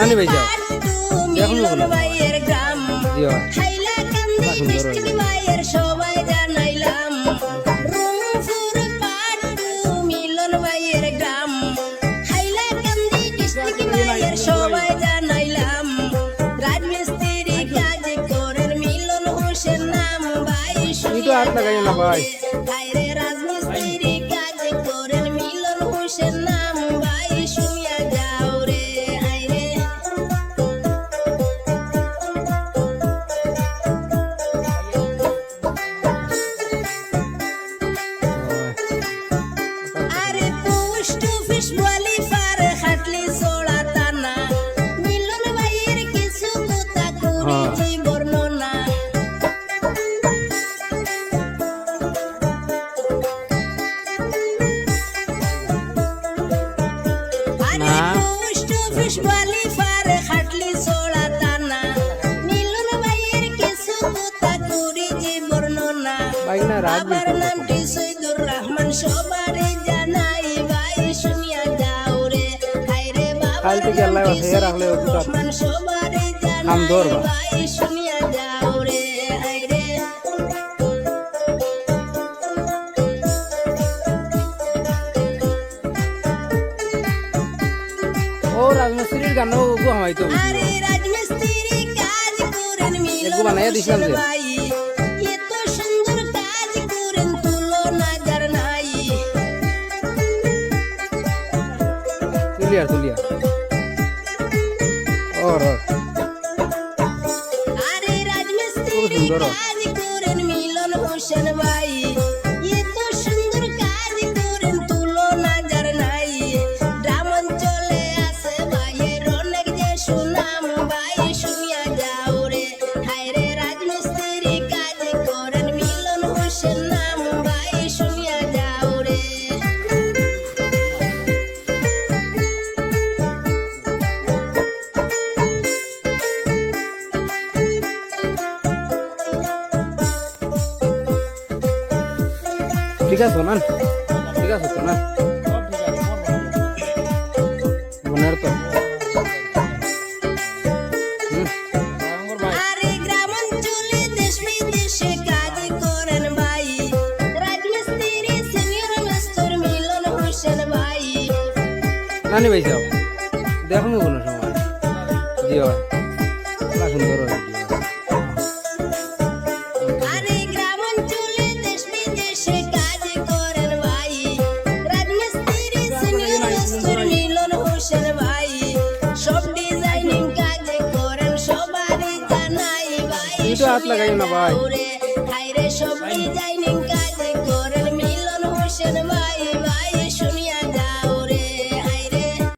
নানি ভাই যাও মিলন বলো। কান্দি সুন্দর সবাই জানাইলাম সবাই জানাইলাম রাজমিস্ত্রি কাজ করেন মিলন হোসেন নাম ভাই এই তো হাত না ভাই। কথা বর্ণনা আরে না। পোস্ট অফিস খাটলি সোড়া তানা মিলন ভাইয়ের কিছু কথা করেছি বর্ণনা ভাই না রাত আমার নামটি সৈদুর রহমান সবারই জানাই ভাই শুনিয়া যাও রে। হায়রে বাবার কাল থেকে আল্লাহ রাখলে সবারই নাম ধরবা। ও রাজমিস্ত্রির গানও গো করেন মিলন এগো বানাইয়া দিছিলাম যে। তুলিয়া তুলিয়া। ওর ওর সুন্দর। মিলন হোসেন ভাই ঠিক আছে না? ঠিক আছে তো না? মনের তো। নানি ভাই যাও। দেখুন কোনো সময়। জি সুন্দর হাত লাগাইও না ভাই।